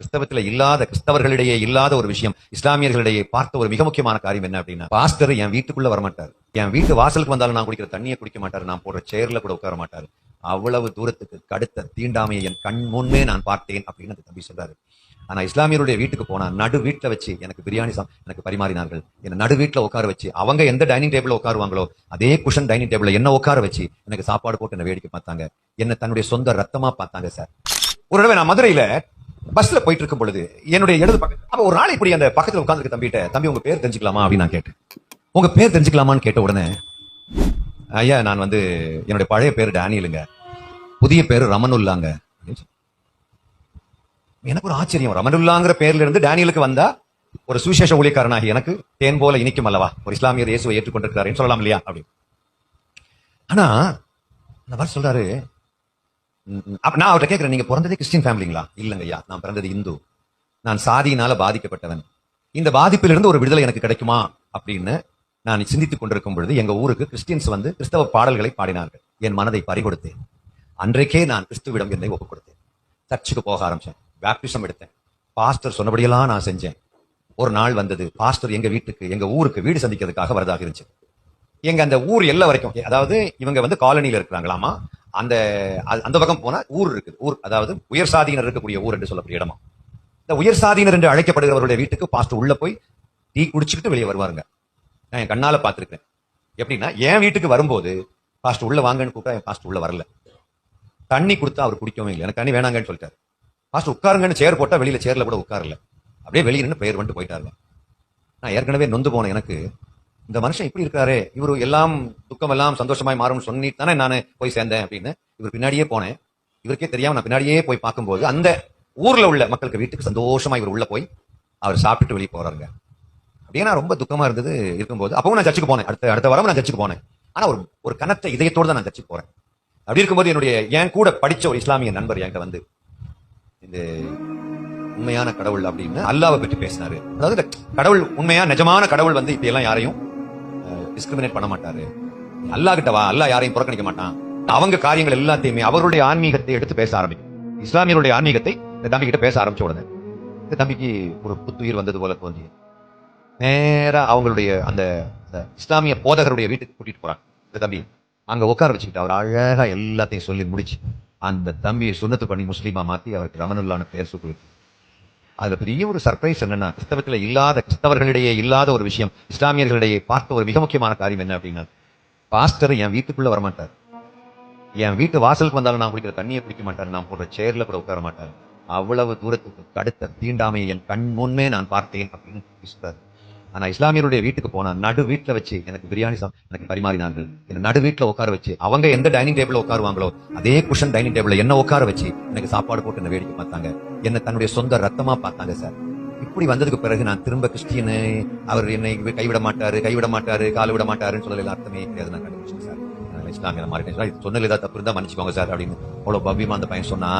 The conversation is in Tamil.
கிறிஸ்தவத்துல இல்லாத கிறிஸ்தவர்களிடையே இல்லாத ஒரு விஷயம் இஸ்லாமியர்களிடையே பார்த்த ஒரு மிக முக்கியமான காரியம் என்ன அப்படின்னா பாஸ்டர் என் வீட்டுக்குள்ள வரமாட்டார். என் வீட்டு வாசலுக்கு வந்தாலும் நான் குடிக்கிற தண்ணியை குடிக்க மாட்டார் நான் போடுற சேர்ல கூட உட்கார மாட்டார். அவ்வளவு தூரத்துக்கு கடுத்த தீண்டாமையை என் கண் முன்னே நான் பார்த்தேன் அப்படின்னு அந்த தம்பி சொல்றாரு. ஆனா இஸ்லாமியருடைய வீட்டுக்கு போனா நடு வீட்டில் வச்சு எனக்கு பிரியாணி சாம் எனக்கு பரிமாறினார்கள். என்ன நடு வீட்டில் உட்கார வச்சு அவங்க எந்த டைனிங் டேபிள் உட்காருவாங்களோ அதே குஷன் டைனிங் டேபிள் என்ன உட்கார வச்சு எனக்கு சாப்பாடு போட்டு என்ன வேடிக்கை பார்த்தாங்க. என்ன தன்னுடைய சொந்த ரத்தமா பார்த்தாங்க சார் ஒரு தடவை நான் மதுரையில பஸ்ல போயிட்டு இருக்கும் பொழுது என்னுடைய இடது பக்கம் அப்ப ஒரு நாள் இப்படி அந்த பக்கத்துல உட்காந்துருக்க தம்பிட்ட தம்பி உங்க பேர் தெரிஞ்சுக்கலாமா? அப்படின்னு நான் கேட்டேன். உங்க பேர் தெரிஞ்சுக்கலாமான்னு கேட்ட உடனே ஐயா நான் வந்து என்னுடைய பழைய பேர் டேனியலுங்க. புதிய பேர் ரமனுல்லாங்க. அப்படின்னு எனக்கு ஒரு ஆச்சரியம். ரமனுல்லாங்கிற பேர்ல இருந்து டேனியலுக்கு வந்தா ஒரு சுவிசேஷ ஊழியக்காரனாகி எனக்கு தேன் போல இனிக்கும் அல்லவா? ஒரு இஸ்லாமியர் இயேசுவை ஏற்றுக்கொண்டிருக்கிறாருன்னு சொல்லலாம் இல்லையா? அப்படி ஆனா அந்த மாதிரி சொல்றாரு நான் அவர்கிட்ட கேட்கிறேன் நீங்க பிறந்ததே கிறிஸ்டின் ஃபேமிலிங்களா? இல்லைங்கய்யா ஐயா நான் பிறந்தது இந்து. நான் சாதியினால பாதிக்கப்பட்டவன். இந்த பாதிப்பிலிருந்து ஒரு விடுதலை எனக்கு கிடைக்குமா? அப்படின்னு நான் சிந்தித்துக் கொண்டிருக்கும் பொழுது எங்க ஊருக்கு கிறிஸ்டியன்ஸ் வந்து கிறிஸ்தவ பாடல்களை பாடினார்கள். என் மனதை பறிகொடுத்தேன். அன்றைக்கே நான் கிறிஸ்துவிடம் என்னை ஒப்புக் கொடுத்தேன். சர்ச்சுக்கு போக ஆரம்பிச்சேன். பேப்டிசம் எடுத்தேன். பாஸ்டர் சொன்னபடியெல்லாம் நான் செஞ்சேன். ஒரு நாள் வந்தது. பாஸ்டர் எங்க வீட்டுக்கு எங்க ஊருக்கு வீடு சந்திக்கிறதுக்காக வரதாக இருந்துச்சு. எங்க அந்த ஊர் எல்லா வரைக்கும் அதாவது இவங்க வந்து காலனியில இருக்கிறாங்களாமா? அந்த அந்த பக்கம் போனா ஊர் இருக்குது. ஊர் அதாவது உயர் சாதியினர் இருக்கக்கூடிய ஊர் என்று சொல்லக்கூடிய இடமா. இந்த உயர் சாதியினர் என்று அழைக்கப்படுகிறவருடைய வீட்டுக்கு பாஸ்டர் உள்ள போய் டீ குடிச்சுக்கிட்டு வெளியே வருவாருங்க. நான் என் கண்ணால பாத்துருக்கேன் எப்படின்னா என் வீட்டுக்கு வரும்போது பாஸ்டர் உள்ள வாங்கன்னு கூப்பிட்டா என் பாஸ்டர் உள்ள வரல. தண்ணி கொடுத்தா அவர் குடிக்கவே இல்லை. எனக்கு தண்ணி வேணாங்கன்னு சொல்லிட்டாரு. பாஸ்டர் உட்காருங்கன்னு சேர் போட்டா வெளியில சேர்ல கூட உட்காரல. அப்படியே வெளியே நின்று பெயர் வந்துட்டு போயிட்டாருங்க. நான் ஏற்கனவே நொந்து போனேன் எனக்கு இந்த மனுஷன் இப்படி இருக்காரு இவரு எல்லாம் துக்கம் எல்லாம் சந்தோஷமாய் மாறும்னு சொல்லி தானே நான் போய் சேர்ந்தேன் அப்படின்னு இவர் பின்னாடியே போனேன். இவருக்கே தெரியாம நான் பின்னாடியே போய் பார்க்கும்போது அந்த ஊர்ல உள்ள மக்களுக்கு வீட்டுக்கு சந்தோஷமா இவர் உள்ள போய் அவர் சாப்பிட்டுட்டு வெளியே போறாருங்க. அப்படியே நான் ரொம்ப துக்கமா இருந்தது இருக்கும்போது அப்பவும் நான் சர்ச்சுக்கு போனேன். அடுத்த அடுத்த வாரம் நான் சர்ச்சுக்கு போனேன். ஆனா ஒரு ஒரு கனத்த இதயத்தோடு தான் நான் சர்ச்சுக்கு போறேன். அப்படி இருக்கும்போது என்னுடைய என் கூட படிச்ச ஒரு இஸ்லாமிய நண்பர் என்கிட்ட வந்து இந்த உண்மையான கடவுள் அப்படின்னு அல்லாவை பற்றி பேசினாரு. அதாவது கடவுள் உண்மையா நிஜமான கடவுள் வந்து இப்ப எல்லாம் யாரையும் டிஸ்கிரிமினேட் பண்ண மாட்டாரு அல்லாஹ் கிட்ட வா அல்லா யாரையும் புறக்கணிக்க மாட்டான். அவங்க காரியங்கள் எல்லாத்தையுமே அவருடைய ஆன்மீகத்தை எடுத்து பேச ஆரம்பிக்கும். இஸ்லாமியருடைய ஆன்மீகத்தை இந்த தம்பி கிட்ட பேச ஆரம்பிச்ச உடனே இந்த தம்பிக்கு ஒரு புத்துயிர் வந்தது போல தோன்றிய நேரா அவங்களுடைய அந்த அந்த இஸ்லாமிய போதகருடைய வீட்டுக்கு கூட்டிட்டு போறாங்க. இந்த தம்பி அங்க உட்கார வச்சுக்கிட்டு அவர் அழகா எல்லாத்தையும் சொல்லி முடிச்சு அந்த தம்பியை சுண்ணத்து பண்ணி முஸ்லீமா மாத்தி அவருக்கு ரமனுல்லான பேர் சொல்லி அது பெரிய ஒரு சர்ப்ரைஸ் என்னன்னா கிறிஸ்தவத்தில் இல்லாத கிறிஸ்தவர்களிடையே இல்லாத ஒரு விஷயம் இஸ்லாமியர்களிடையே பார்த்த ஒரு மிக முக்கியமான காரியம் என்ன அப்படின்னா பாஸ்டர் என் வீட்டுக்குள்ளே வரமாட்டார். என் வீட்டு வாசலுக்கு வந்தாலும் நான் குடிக்கிற தண்ணியை குடிக்க மாட்டார் நான் போடுற சேரில் கூட உட்கார மாட்டார். அவ்வளவு தூரத்துக்கு கடுத்த தீண்டாமையை என் கண் முன்மே நான் பார்த்தேன் அப்படின்னு சொல்றாரு ஆனா இஸ்லாமியருடைய வீட்டுக்கு போனா நடு வீட்டுல வச்சு எனக்கு பிரியாணி சாம் எனக்கு பரிமாறினார்கள். என்ன நடு வீட்டுல உட்கார வச்சு அவங்க எந்த டைனிங் டேபிள்ல உட்காருவாங்களோ அதே குஷன் டைனிங் டேபிள்ல என்ன உட்கார வச்சு எனக்கு சாப்பாடு போட்டு என்ன வேடிக்கை பார்த்தாங்க. என்ன தன்னுடைய சொந்த ரத்தமா பார்த்தாங்க சார் இப்படி வந்ததுக்கு பிறகு நான் திரும்ப கிறிஸ்டியனு அவர் என்னை கைவிட மாட்டாரு கைவிட மாட்டாரு கால விட மாட்டாருன்னு சொல்லல அர்த்தமே கிடையாது நான் கண்டுபிடிச்சேன் சார் இஸ்லாமிய மாறிட்டேன். சார் ஏதாவது தப்பு இருந்தா மன்னிச்சுக்கோங்க சார் அப்படின்னு. அவ்வளவு பவ்யமா அந்த பையன் சொன்னா